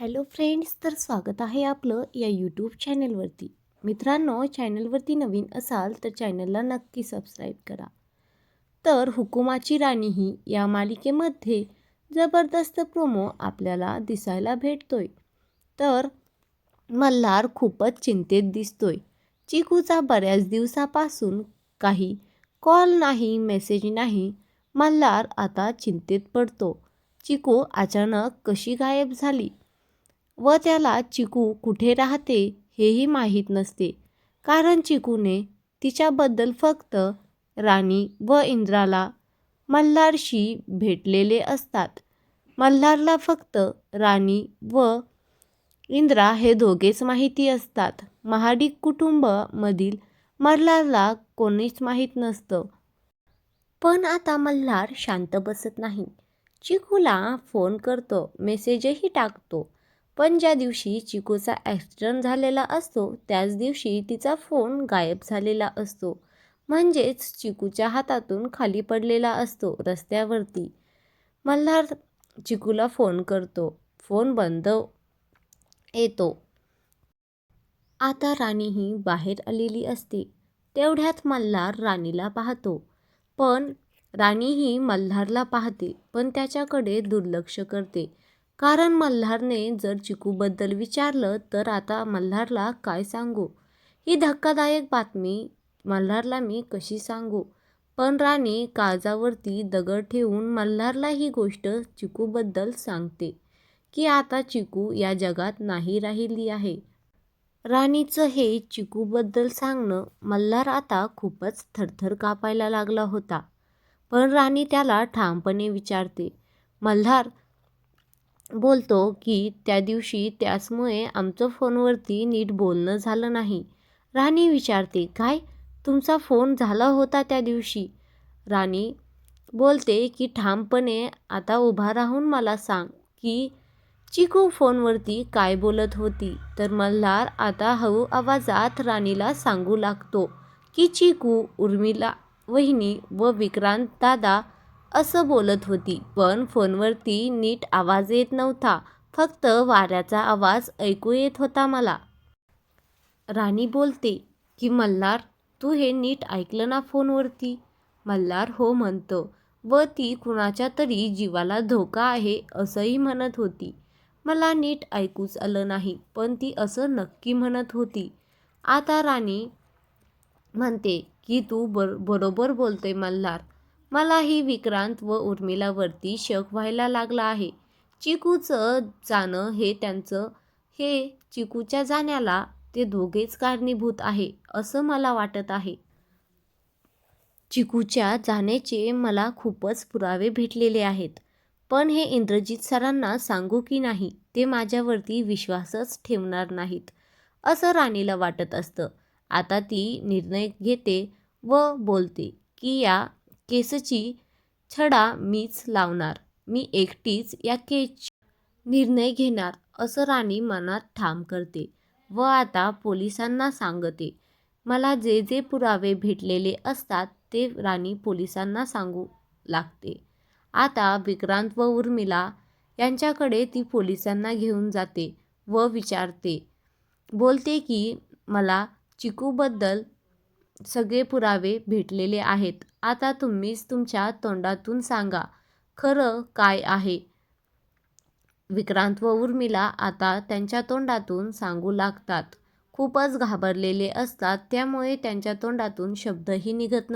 Hello friends तर स्वागत आहे आपलं या यूट्यूब चॅनलवरती. मित्रांनो चॅनलवरती नवीन असाल तर चॅनलला नक्की सबस्क्राईब करा. तर हुकुमाची राणी ही या मालिकेमध्ये जबरदस्त प्रोमो आपल्याला दिसायला भेटतोय. तर मल्हार खूपच चिंतेत दिसतोय. चिकूचा बऱ्याच दिवसापासून काही कॉल नाही मेसेज नाही. मल्हार आता चिंतेत पडतो. चिकू अचानक कशी गायब झाली? व त्याला चिकू कुठे राहते हेही माहीत नसते. कारण चिकूने तिच्याबद्दल फक्त राणी व इंद्राला मल्हारशी भेटलेले असतात. मल्हारला फक्त राणी व इंद्रा हे दोघेच माहिती असतात. महाडिक कुटुंबामधील मल्हारला कोणीच माहीत नसतं. पण आता मल्हार शांत बसत नाही. चिकूला फोन करतो मेसेजही टाकतो. पण ज्या दिवशी चिकूचा ॲक्सिडेंट झालेला असतो त्याच दिवशी तिचा फोन गायब झालेला असतो. म्हणजेच चिकूच्या हातातून खाली पडलेला असतो रस्त्यावरती. मल्हार चिकूला फोन करतो. फोन बंद येतो. आता राणी ही बाहेर आलेली असते. तेवढ्यात मल्हार राणीला पाहतो. पण राणी ही मल्हारला पाहते पण त्याच्याकडे दुर्लक्ष करते. कारण मल्हारने जर चिकूबद्दल विचारलं तर आता मल्हारला काय सांगू? ही धक्कादायक बातमी मल्हारला मी कशी सांगू? पण राणी काळजावरती दगड ठेवून मल्हारला ही गोष्ट चिकूबद्दल सांगते की आता चिकू या जगात नाही राहिली आहे. राणीचं हे चिकूबद्दल सांगणं मल्हार आता खूपच थरथर कापायला लागला होता. पण राणी त्याला ठामपणे विचारते मल्हार बोलतो की त्या दिवशी त्याचमुळे आमचं फोनवरती नीट बोलणं झालं नाही. राणी विचारते काय? तुमचा फोन झाला होता त्या दिवशी? राणी बोलते की ठामपणे आता उभा राहून मला सांग की चिकू फोनवरती काय बोलत होती? तर मल्हार आता हळू आवाजात राणीला सांगू लागतो की चिकू उर्मिला वहिनी व विक्रांत दादा असं बोलत होती. पण फोनवरती नीट आवाज येत नव्हता. फक्त वाऱ्याचा आवाज ऐकू येत होता मला. राणी बोलते की मल्हार तू हे नीट ऐकलं ना फोनवरती? मल्हार हो म्हणतो. व ती कुणाच्या तरी जीवाला धोका आहे असंही म्हणत होती. मला नीट ऐकूच आलं नाही पण ती असं नक्की म्हणत होती. आता राणी म्हणते की तू बर बरोबर बोलते मल्हार. मलाही विक्रांत व उर्मिलावरती शक व्हायला लागला आहे. चिकूचं जाणं हे त्यांचं हे चिकूच्या जाण्याला ते दोघेच कारणीभूत आहे असं मला वाटत आहे. चिकूच्या जाण्याचे मला खूपच पुरावे भेटलेले आहेत. पण हे इंद्रजित सरांना सांगू की नाही ते माझ्यावरती विश्वासच ठेवणार नाहीत असं राणीला वाटत असतं. आता ती निर्णय घेते व बोलते की या केसची छडा मीच लावणार. मी एकटीच या केस निर्णय घेणार असं राणी मनात ठाम करते व आता पोलिसांना सांगते. मला जे जे पुरावे भेटलेले असतात ते राणी पोलिसांना सांगू लागते. आता विक्रांत व उर्मिला यांच्याकडे ती पोलिसांना घेऊन जाते व विचारते बोलते की मला चिकूबद्दल सगळे पुरावे भेटलेले आहेत. आता तुम्हीच तुमच्या तोंडातून सांगा खरं काय आहे? विक्रांत व उर्मिला आता त्यांच्या तोंडातून सांगू लागतात. खूपच घाबरलेले असतात त्यामुळे त्यांच्या तोंडातून शब्दही निघत